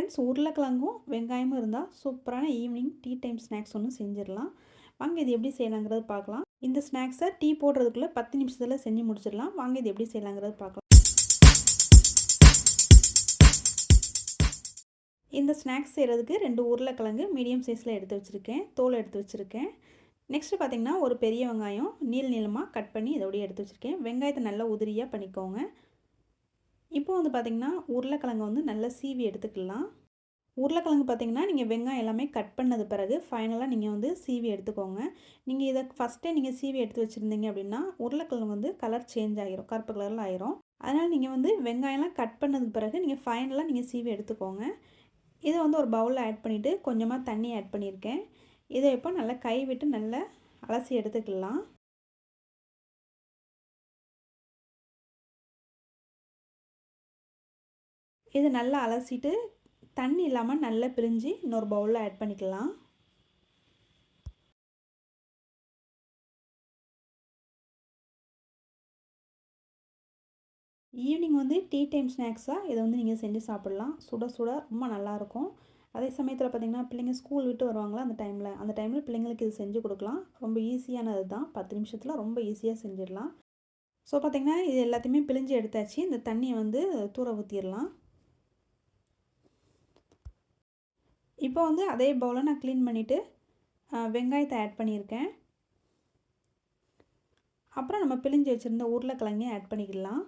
Friends உருளைக்கிழங்கும் வெங்காயமும் இருந்தால் சூப்பரான ஈவினிங் டீ டைம் ஸ்நாக்ஸ் ஒன்று செஞ்சிடலாம். வாங்க இது எப்படி செய்யலாங்கிறது பார்க்கலாம். இந்த ஸ்நாக்ஸை டீ போடுறதுக்குள்ளே பத்து நிமிஷத்தில் செஞ்சு முடிச்சிடலாம். வாங்க இது எப்படி செய்யலாங்கிறது பார்க்கலாம். இந்த ஸ்நாக்ஸ் செய்கிறதுக்கு ரெண்டு உருளைக்கிழங்கு மீடியம் சைஸில் எடுத்து வச்சுருக்கேன். தோல் எடுத்து வச்சுருக்கேன். நெக்ஸ்ட்டு பார்த்திங்கன்னா ஒரு பெரிய வெங்காயம் நீள் நீளமாக கட் பண்ணி இதோடய எடுத்து வச்சுருக்கேன். வெங்காயத்தை நல்லா உதிரியாக பண்ணிக்கோங்க. இப்போ வந்து பார்த்திங்கன்னா உருளைக்கிழங்கு வந்து நல்லா சீவி எடுத்துக்கலாம். உருளைக்கிழங்கு பார்த்திங்கன்னா நீங்கள் வெங்காயம் எல்லாமே கட் பண்ணது பிறகு ஃபைனலாக நீங்கள் வந்து சீவி எடுத்துக்கோங்க. நீங்கள் இதை ஃபஸ்ட்டே நீங்கள் சீவி எடுத்து வச்சுருந்தீங்க அப்படின்னா உருளைக்கிழங்கு வந்து கலர் சேஞ்ச் ஆகிரும் கருப்பு கலரில் ஆயிரும். அதனால் நீங்கள் வந்து வெங்காயம்லாம் கட் பண்ணதுக்கு பிறகு நீங்கள் ஃபைனலாக நீங்கள் சீவி எடுத்துக்கோங்க. இதை வந்து ஒரு பவுலில் ஆட் பண்ணிவிட்டு கொஞ்சமாக தண்ணி ஆட் பண்ணியிருக்கேன் இதை இப்போ நல்லா கை விட்டு நல்லா அலசி எடுத்துக்கலாம். இதை நல்லா அலசிட்டு தண்ணி இல்லாமல் நல்லா பிரிஞ்சு இன்னொரு பவுலில் ஆட் பண்ணிக்கலாம். ஈவினிங் வந்து டீ டைம் ஸ்நாக்ஸாக இதை வந்து நீங்கள் செஞ்சு சாப்பிட்லாம். சுட சுட ரொம்ப நல்லாயிருக்கும் அதே சமயத்தில் பார்த்திங்கன்னா பிள்ளைங்க ஸ்கூல் விட்டு வருவாங்களா அந்த டைமில் அந்த டைமில் பிள்ளைங்களுக்கு இது செஞ்சு கொடுக்கலாம். ரொம்ப ஈஸியானது தான். பத்து நிமிஷத்தில் ரொம்ப ஈஸியாக செஞ்சிடலாம். ஸோ பார்த்திங்கன்னா இது எல்லாத்தையுமே பிழிஞ்சு எடுத்தாச்சு. இந்த தண்ணியை வந்து தூர ஊற்றிடலாம் இப்போ வந்து அதே பவுலை நான் க்ளீன் பண்ணிவிட்டு வெங்காயத்தை ஆட் பண்ணியிருக்கேன். அப்புறம் நம்ம பிழிஞ்சு வச்சுருந்த உருளைக்கிழங்கையும் ஆட் பண்ணிக்கலாம்.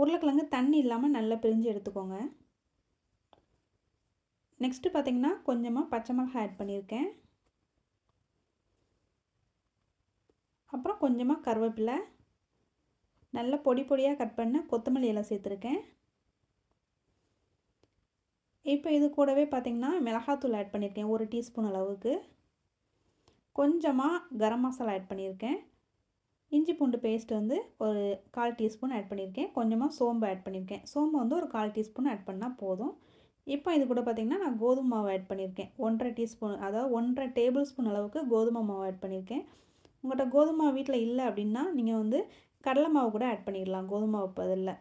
உருளைக்கிழங்கு தண்ணி இல்லாமல் நல்லா பிழிஞ்சு எடுத்துக்கோங்க. நெக்ஸ்ட்டு பார்த்திங்கன்னா கொஞ்சமாக பச்சை மிளகாய் ஆட் பண்ணியிருக்கேன். அப்புறம் கொஞ்சமாக கருவேப்பிலை நல்லா பொடி பொடியாக கட் பண்ண கொத்தமல்லி எல்லாம் சேர்த்துருக்கேன். இப்போ இது கூடவே பார்த்திங்கன்னா மிளகாத்தூள் ஆட் பண்ணியிருக்கேன். ஒரு டீஸ்பூன் அளவுக்கு. கொஞ்சமாக கரம் மசாலா ஆட் பண்ணியிருக்கேன். இஞ்சி பூண்டு பேஸ்ட் வந்து ஒரு கால் டீஸ்பூன் ஆட் பண்ணியிருக்கேன். கொஞ்சமாக சோம்பு ஆட் பண்ணியிருக்கேன். சோம்பு வந்து ஒரு கால் டீஸ்பூன் ஆட் பண்ணால் போதும். இப்போ இது கூட பார்த்திங்கன்னா நான் கோதுமை மாவு ஆட் பண்ணியிருக்கேன். ஒன்றரை டீஸ்பூன் அதாவது ஒன்றரை டேபிள் ஸ்பூன் அளவுக்கு கோதுமை மாவு ஆட் பண்ணியிருக்கேன். உங்கள்கிட்ட கோதுமை மாவு வீட்டில் இல்லை அப்படின்னா நீங்கள் வந்து கடலை மாவு கூட ஆட் பண்ணிடலாம் கோதுமை மாவு பதில்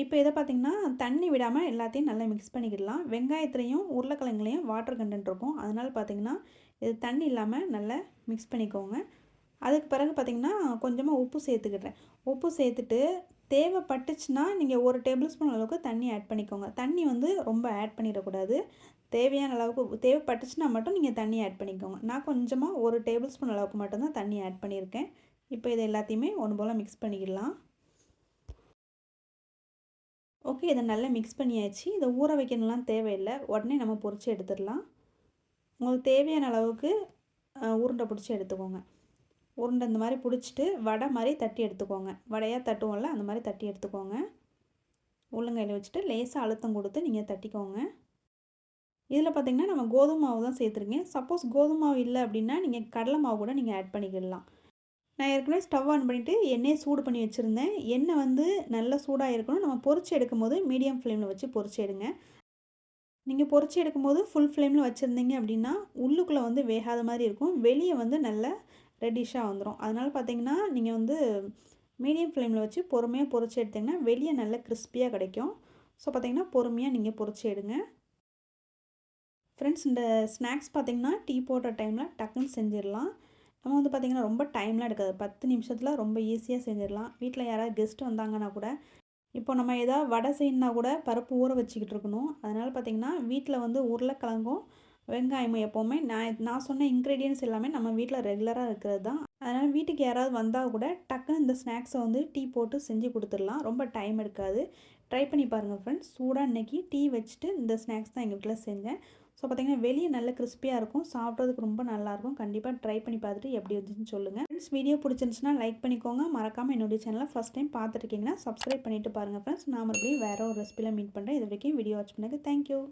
இப்போ இதை பார்த்திங்கன்னா தண்ணி விடாமல் எல்லாத்தையும் நல்லா மிக்ஸ் பண்ணிக்கிடலாம். வெங்காயத்துலேயும் உருளைக்கிழங்குலையும் வாட்டர் கண்டென்ட் இருக்கும். அதனால் பார்த்திங்கன்னா இது தண்ணி இல்லாமல் நல்லா மிக்ஸ் பண்ணிக்கோங்க. அதுக்கு பிறகு பார்த்திங்கன்னா கொஞ்சமாக உப்பு சேர்த்துக்கிட்டேன் உப்பு சேர்த்துட்டு தேவைப்பட்டுச்சுன்னா நீங்கள் ஒரு டேபிள் ஸ்பூன் அளவுக்கு தண்ணி ஆட் பண்ணிக்கோங்க. தண்ணி வந்து ரொம்ப ஆட் பண்ணிடக்கூடாது. தேவையான அளவுக்கு தேவைப்பட்டுச்சுன்னா மட்டும் நீங்கள் தண்ணி ஆட் பண்ணிக்கோங்க. நான் கொஞ்சமாக ஒரு டேபிள் ஸ்பூன் அளவுக்கு மட்டும்தான் தண்ணி ஆட் பண்ணியிருக்கேன். இப்போ இதை எல்லாத்தையுமே ஒன்று போல் மிக்ஸ் பண்ணிக்கிடலாம். ஓகே இதை நல்லா மிக்ஸ் பண்ணியாச்சு. இதை ஊற வைக்கணும்லாம் தேவையில்லை. உடனே நம்ம பொறிச்சு எடுத்துடலாம். உங்களுக்கு தேவையான அளவுக்கு உருண்டை பிடிச்சி எடுத்துக்கோங்க. உருண்டை இந்த மாதிரி பிடிச்சிட்டு வடை மாதிரி தட்டி எடுத்துக்கோங்க. வடையாக தட்டுவோம்ல அந்த மாதிரி தட்டி எடுத்துக்கோங்க. உள்ளங்கையில் வச்சுட்டு லேசாக அழுத்தம் கொடுத்து நீங்கள் தட்டிக்கோங்க. இதில் பார்த்திங்கன்னா நம்ம கோதுமை மாவு தான் சேர்த்துருக்கேன். சப்போஸ் கோதுமை மாவு இல்லை அப்படின்னா நீங்கள் கடலை மாவு கூட நீங்கள் ஆட் பண்ணிக்கிடலாம். நான் ஏற்கனவே ஸ்டவ் ஆன் பண்ணிவிட்டு எண்ணெயை சூடு பண்ணி வச்சுருந்தேன். எண்ணெய் வந்து நல்லா சூடாக இருக்கணும் நம்ம பொறிச்சு எடுக்கும்போது மீடியம் ஃப்ளேமில் வச்சு பொறிச்சு எடுங்க. நீங்கள் பொறிச்சு எடுக்கும்போது ஃபுல் ஃப்ளேமில் வச்சுருந்தீங்க அப்படின்னா உள்ளுக்குள்ளே வந்து வேகாத மாதிரி இருக்கும். வெளியே வந்து நல்ல ரெட்டிஷாக வந்துடும் அதனால் பார்த்தீங்கன்னா நீங்கள் வந்து மீடியம் ஃப்ளேமில் வச்சு பொறுமையாக பொறிச்சு எடுத்திங்கன்னா வெளியே நல்ல கிறிஸ்பியாக கிடைக்கும். ஸோ பார்த்திங்கன்னா பொறுமையாக நீங்கள் பொறிச்சு எடுங்க. ஃப்ரெண்ட்ஸ் இந்த ஸ்நாக்ஸ் பார்த்திங்கன்னா டீ போடுற டைமில் டக்குன்னு செஞ்சிடலாம். நம்ம வந்து பார்த்திங்கன்னா ரொம்ப டைம்லாம் எடுக்காது. பத்து நிமிஷத்தில் ரொம்ப ஈஸியாக செஞ்சிடலாம். வீட்டில் யாராவது கெஸ்ட் வந்தாங்கன்னா கூட இப்போ நம்ம எதாவது வடை செய்யணுன்னா கூட பருப்பு ஊற வச்சுக்கிட்டு இருக்கணும். அதனால் பார்த்திங்கன்னா வீட்டில் வந்து உருளைக்கிழங்கும் வெங்காயமும் எப்போவுமே நான் நான் சொன்ன இன்க்ரீடியன்ஸ் எல்லாமே நம்ம வீட்டில் ரெகுலராக இருக்கிறது தான் அதனால் வீட்டுக்கு யாராவது வந்தால் கூட டக்குன்னு இந்த ஸ்நாக்ஸை வந்து டீ போட்டு செஞ்சு கொடுத்துடலாம். ரொம்ப டைம் எடுக்காது. ட்ரை பண்ணி பாருங்கள் ஃப்ரெண்ட்ஸ் சூடாக இன்றைக்கி டீ வச்சுட்டு இந்த ஸ்நாக்ஸ் தான் எங்கள் வீட்டில் செஞ்சேன். ஸோ பார்த்திங்கன்னா வெளியே நல்ல கிறிஸ்பியாக இருக்கும். சாப்பிட்றதுக்கு ரொம்ப நல்லாயிருக்கும் கண்டிப்பாக ட்ரை பண்ணி பார்த்துட்டு எப்படி வந்துச்சுன்னு சொல்லுங்கள் ஃப்ரெண்ட்ஸ் வீடியோ பிடிச்சிருந்துச்சுன்னா லைக் பண்ணிக்கோங்க. மறக்காமல் என்னுடைய சேனலை ஃபஸ்ட் டைம் பார்த்துருக்கீங்கன்னா சப்ஸ்கிரைப் பண்ணிவிட்டு பாருங்கள் ஃப்ரெண்ட்ஸ் நான் மறுபடியும் வேறு ஒரு ரெசிபியில் மீட் பண்ணுறேன் இது வரைக்கும் வீடியோ வாட்ச் பண்ணுங்கள் தேங்க்யூ